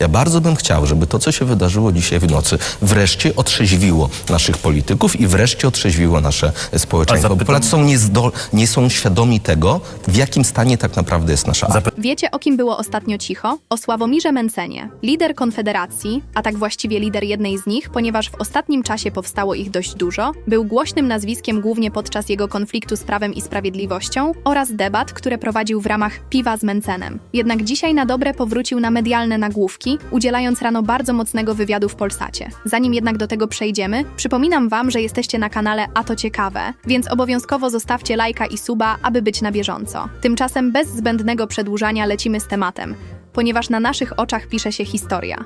Ja bardzo bym chciał, żeby to, co się wydarzyło dzisiaj w nocy, wreszcie otrzeźwiło naszych polityków i wreszcie otrzeźwiło nasze społeczeństwo. zapytam- Polacy są niezdol, nie są świadomi tego, w jakim stanie tak naprawdę jest nasza armia. Wiecie, o kim było ostatnio cicho? O Sławomirze Mencenie, lider Konfederacji, a tak właściwie lider jednej z nich, ponieważ w ostatnim czasie powstało ich dość dużo, był głośnym nazwiskiem głównie podczas jego konfliktu z Prawem i Sprawiedliwością oraz debat, które prowadził w ramach Piwa z Mencenem. Jednak dzisiaj na dobre powrócił na medialne nagłówki, udzielając rano bardzo mocnego wywiadu w Polsacie. Zanim jednak do tego przejdziemy, przypominam wam, że jesteście na kanale A to ciekawe, więc obowiązkowo zostawcie lajka i suba, aby być na bieżąco. Tymczasem bez zbędnego przedłużania lecimy z tematem, ponieważ na naszych oczach pisze się historia.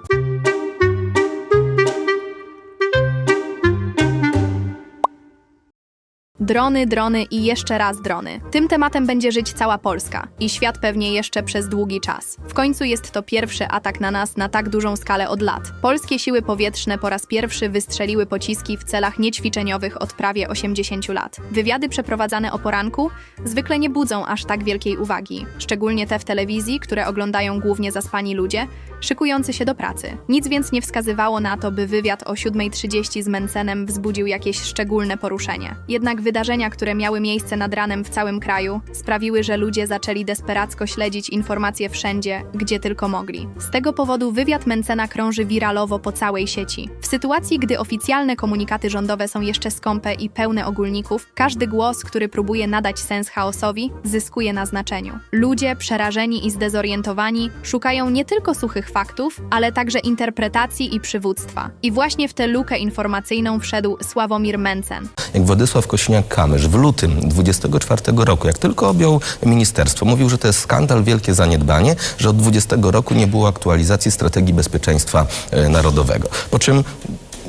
Drony, drony i jeszcze raz drony. Tym tematem będzie żyć cała Polska i świat pewnie jeszcze przez długi czas. W końcu jest to pierwszy atak na nas na tak dużą skalę od lat. Polskie siły powietrzne po raz pierwszy wystrzeliły pociski w celach niećwiczeniowych od prawie 80 lat. Wywiady przeprowadzane o poranku zwykle nie budzą aż tak wielkiej uwagi, szczególnie te w telewizji, które oglądają głównie zaspani ludzie, szykujący się do pracy. Nic więc nie wskazywało na to, by wywiad o 7.30 z Mencenem wzbudził jakieś szczególne poruszenie. Jednak wydarzenia, które miały miejsce nad ranem w całym kraju, sprawiły, że ludzie zaczęli desperacko śledzić informacje wszędzie, gdzie tylko mogli. Z tego powodu wywiad Mencena krąży wiralowo po całej sieci. W sytuacji, gdy oficjalne komunikaty rządowe są jeszcze skąpe i pełne ogólników, każdy głos, który próbuje nadać sens chaosowi, zyskuje na znaczeniu. Ludzie, przerażeni i zdezorientowani, szukają nie tylko suchych faktów, ale także interpretacji i przywództwa. I właśnie w tę lukę informacyjną wszedł Sławomir Mencen. Jak Władysław Kosiniak-Kamysz w lutym 24 roku, jak tylko objął ministerstwo, mówił, że to jest skandal, wielkie zaniedbanie, że od 20 roku nie było aktualizacji strategii bezpieczeństwa e, narodowego. Po czym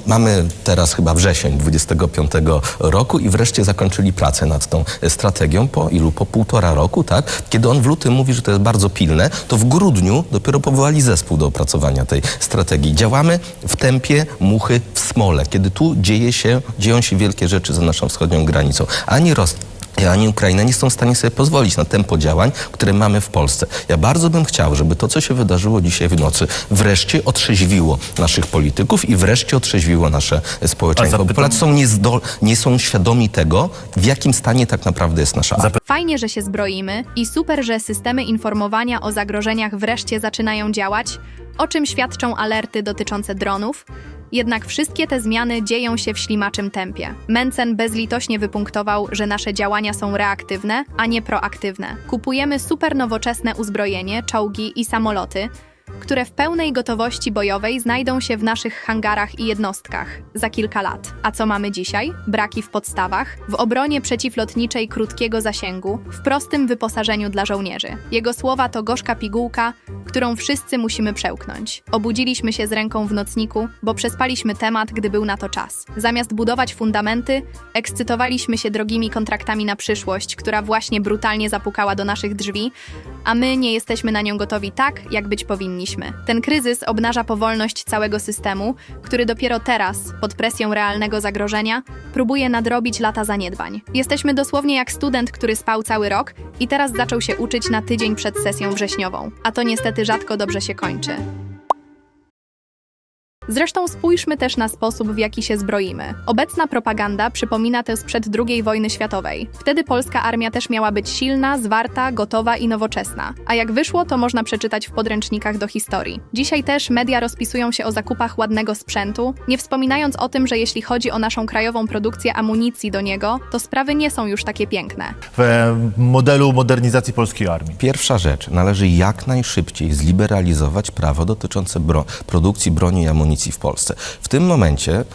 Mamy teraz chyba wrzesień 25 roku i wreszcie zakończyli pracę nad tą strategią po ilu? Po półtora roku, tak? Kiedy on w lutym mówi, że to jest bardzo pilne, to w grudniu dopiero powołali zespół do opracowania tej strategii. Działamy w tempie muchy w smole, kiedy tu dzieje się, dzieją się wielkie rzeczy za naszą wschodnią granicą. Ani Rosja ani Ukraina nie są w stanie sobie pozwolić na tempo działań, które mamy w Polsce. Ja bardzo bym chciał, żeby to, co się wydarzyło dzisiaj w nocy, wreszcie otrzeźwiło naszych polityków i wreszcie otrzeźwiło nasze społeczeństwo. Bo zapytam- Polacy są niezdol, nie są świadomi tego, w jakim stanie tak naprawdę jest nasza armia. Fajnie, że się zbroimy i super, że systemy informowania o zagrożeniach wreszcie zaczynają działać, o czym świadczą alerty dotyczące dronów. Jednak wszystkie te zmiany dzieją się w ślimaczym tempie. Mencen bezlitośnie wypunktował, że nasze działania są reaktywne, a nie proaktywne. Kupujemy super nowoczesne uzbrojenie, czołgi i samoloty, które w pełnej gotowości bojowej znajdą się w naszych hangarach i jednostkach za kilka lat. A co mamy dzisiaj? Braki w podstawach, w obronie przeciwlotniczej krótkiego zasięgu, w prostym wyposażeniu dla żołnierzy. Jego słowa to gorzka pigułka, którą wszyscy musimy przełknąć. Obudziliśmy się z ręką w nocniku, bo przespaliśmy temat, gdy był na to czas. Zamiast budować fundamenty, ekscytowaliśmy się drogimi kontraktami na przyszłość, która właśnie brutalnie zapukała do naszych drzwi, a my nie jesteśmy na nią gotowi tak, jak być powinniśmy. Ten kryzys obnaża powolność całego systemu, który dopiero teraz, pod presją realnego zagrożenia, próbuje nadrobić lata zaniedbań. Jesteśmy dosłownie jak student, który spał cały rok i teraz zaczął się uczyć na tydzień przed sesją wrześniową, a to niestety rzadko dobrze się kończy. Zresztą spójrzmy też na sposób, w jaki się zbroimy. Obecna propaganda przypomina tę sprzed II wojny światowej. Wtedy polska armia też miała być silna, zwarta, gotowa i nowoczesna. A jak wyszło, to można przeczytać w podręcznikach do historii. Dzisiaj też media rozpisują się o zakupach ładnego sprzętu, nie wspominając o tym, że jeśli chodzi o naszą krajową produkcję amunicji do niego, to sprawy nie są już takie piękne. w modelu modernizacji polskiej armii. Pierwsza rzecz, należy jak najszybciej zliberalizować prawo dotyczące bro produkcji broni i amunicji w Polsce. W tym momencie,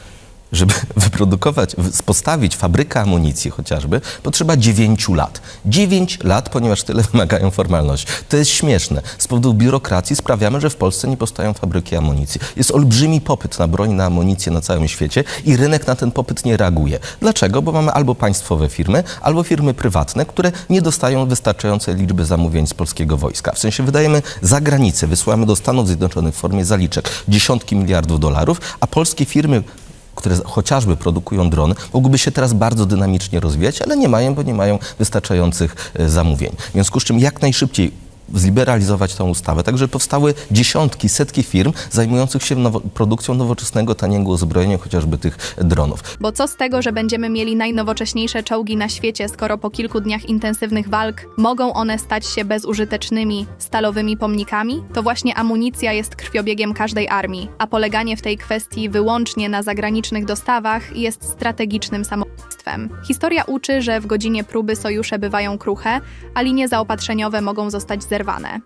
żeby wyprodukować, postawić fabrykę amunicji chociażby, potrzeba 9 lat. 9 lat, ponieważ tyle wymagają formalności. To jest śmieszne. Z powodu biurokracji sprawiamy, że w Polsce nie powstają fabryki amunicji. Jest olbrzymi popyt na broń, na amunicję na całym świecie i rynek na ten popyt nie reaguje. Dlaczego? Bo mamy albo państwowe firmy, albo firmy prywatne, które nie dostają wystarczającej liczby zamówień z polskiego wojska. W sensie wydajemy za granicę, wysyłamy do Stanów Zjednoczonych w formie zaliczek dziesiątki miliardów dolarów, a polskie firmy które chociażby produkują drony, mogłyby się teraz bardzo dynamicznie rozwijać, ale nie mają, bo nie mają wystarczających e, zamówień. W związku z czym jak najszybciej zliberalizować tę ustawę. Także powstały dziesiątki, setki firm zajmujących się nowo- produkcją nowoczesnego, taniego uzbrojenia, chociażby tych dronów. Bo co z tego, że będziemy mieli najnowocześniejsze czołgi na świecie, skoro po kilku dniach intensywnych walk mogą one stać się bezużytecznymi, stalowymi pomnikami? To właśnie amunicja jest krwiobiegiem każdej armii, a poleganie w tej kwestii wyłącznie na zagranicznych dostawach jest strategicznym samobójstwem. Historia uczy, że w godzinie próby sojusze bywają kruche, a linie zaopatrzeniowe mogą zostać zerwane.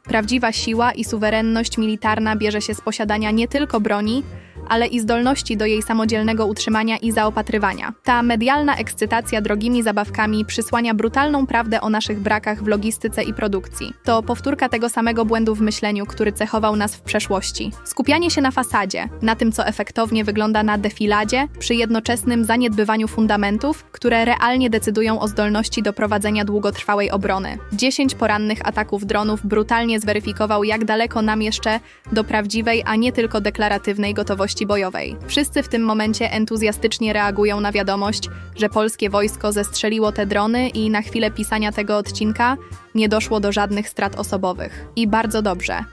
Prawdziwa siła i suwerenność militarna bierze się z posiadania nie tylko broni, ale i zdolności do jej samodzielnego utrzymania i zaopatrywania. Ta medialna ekscytacja drogimi zabawkami przysłania brutalną prawdę o naszych brakach w logistyce i produkcji. To powtórka tego samego błędu w myśleniu, który cechował nas w przeszłości. Skupianie się na fasadzie, na tym, co efektownie wygląda na defiladzie, przy jednoczesnym zaniedbywaniu fundamentów, które realnie decydują o zdolności do prowadzenia długotrwałej obrony. 10 porannych ataków dronów brutalnie zweryfikował, jak daleko nam jeszcze do prawdziwej, a nie tylko deklaratywnej gotowości bojowej. Wszyscy w tym momencie entuzjastycznie reagują na wiadomość, że polskie wojsko zestrzeliło te drony i na chwilę pisania tego odcinka nie doszło do żadnych strat osobowych. I bardzo dobrze.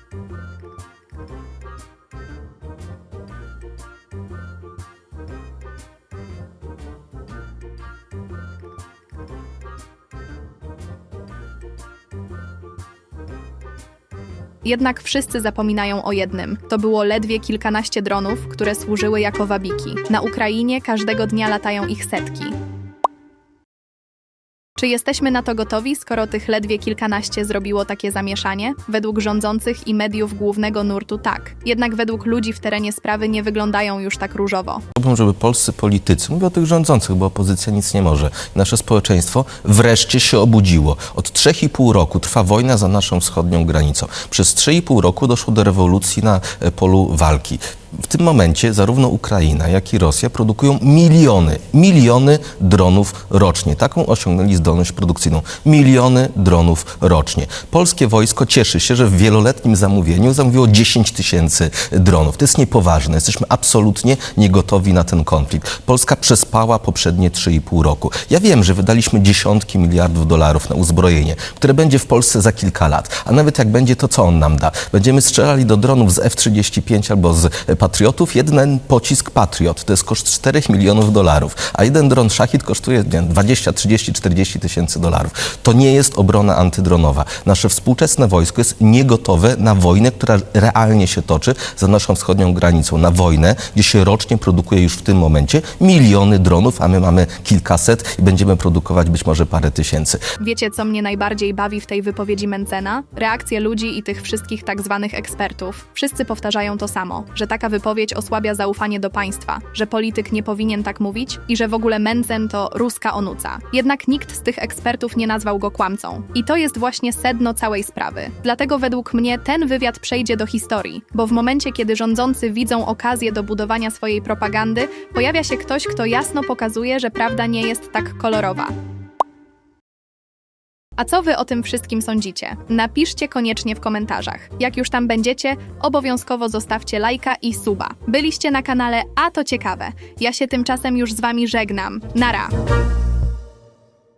Jednak wszyscy zapominają o jednym. To było ledwie kilkanaście dronów, które służyły jako wabiki. Na Ukrainie każdego dnia latają ich setki. Czy jesteśmy na to gotowi, skoro tych ledwie kilkanaście zrobiło takie zamieszanie? Według rządzących i mediów głównego nurtu tak. Jednak według ludzi w terenie sprawy nie wyglądają już tak różowo. Chciałbym, żeby polscy politycy, mówię o tych rządzących, bo opozycja nic nie może, nasze społeczeństwo wreszcie się obudziło. Od 3,5 roku trwa wojna za naszą wschodnią granicą. Przez 3,5 roku doszło do rewolucji na e, polu walki. W tym momencie zarówno Ukraina, jak i Rosja produkują miliony, miliony dronów rocznie. Taką osiągnęli zdolność produkcyjną. Miliony dronów rocznie. Polskie wojsko cieszy się, że w wieloletnim zamówieniu zamówiło 10 tysięcy dronów. To jest niepoważne. Jesteśmy absolutnie niegotowi na ten konflikt. Polska przespała poprzednie 3,5 roku. Ja wiem, że wydaliśmy dziesiątki miliardów dolarów na uzbrojenie, które będzie w Polsce za kilka lat. A nawet jak będzie, to co on nam da? Będziemy strzelali do dronów z F-35 albo z Patriotów. Jeden pocisk Patriot to jest koszt 4 milionów dolarów, a jeden dron Shahid kosztuje nie, wiem, 20, 30, 40 tysięcy dolarów. To nie jest obrona antydronowa. Nasze współczesne wojsko jest niegotowe na wojnę, która realnie się toczy za naszą wschodnią granicą. Na wojnę, gdzie się rocznie produkuje już w tym momencie miliony dronów, a my mamy kilkaset i będziemy produkować być może parę tysięcy. Wiecie, co mnie najbardziej bawi w tej wypowiedzi Mencena? Reakcje ludzi i tych wszystkich tak zwanych ekspertów. Wszyscy powtarzają to samo, że taka wypowiedź osłabia zaufanie do państwa, że polityk nie powinien tak mówić i że w ogóle Mencen to ruska onuca. Jednak nikt z tych ekspertów nie nazwał go kłamcą. I to jest właśnie sedno całej sprawy. Dlatego według mnie ten wywiad przejdzie do historii, bo w momencie, kiedy rządzący widzą okazję do budowania swojej propagandy, pojawia się ktoś, kto jasno pokazuje, że prawda nie jest tak kolorowa. A co wy o tym wszystkim sądzicie? Napiszcie koniecznie w komentarzach. Jak już tam będziecie, obowiązkowo zostawcie lajka i suba. Byliście na kanale, a to ciekawe. Ja się tymczasem już z wami żegnam. Nara!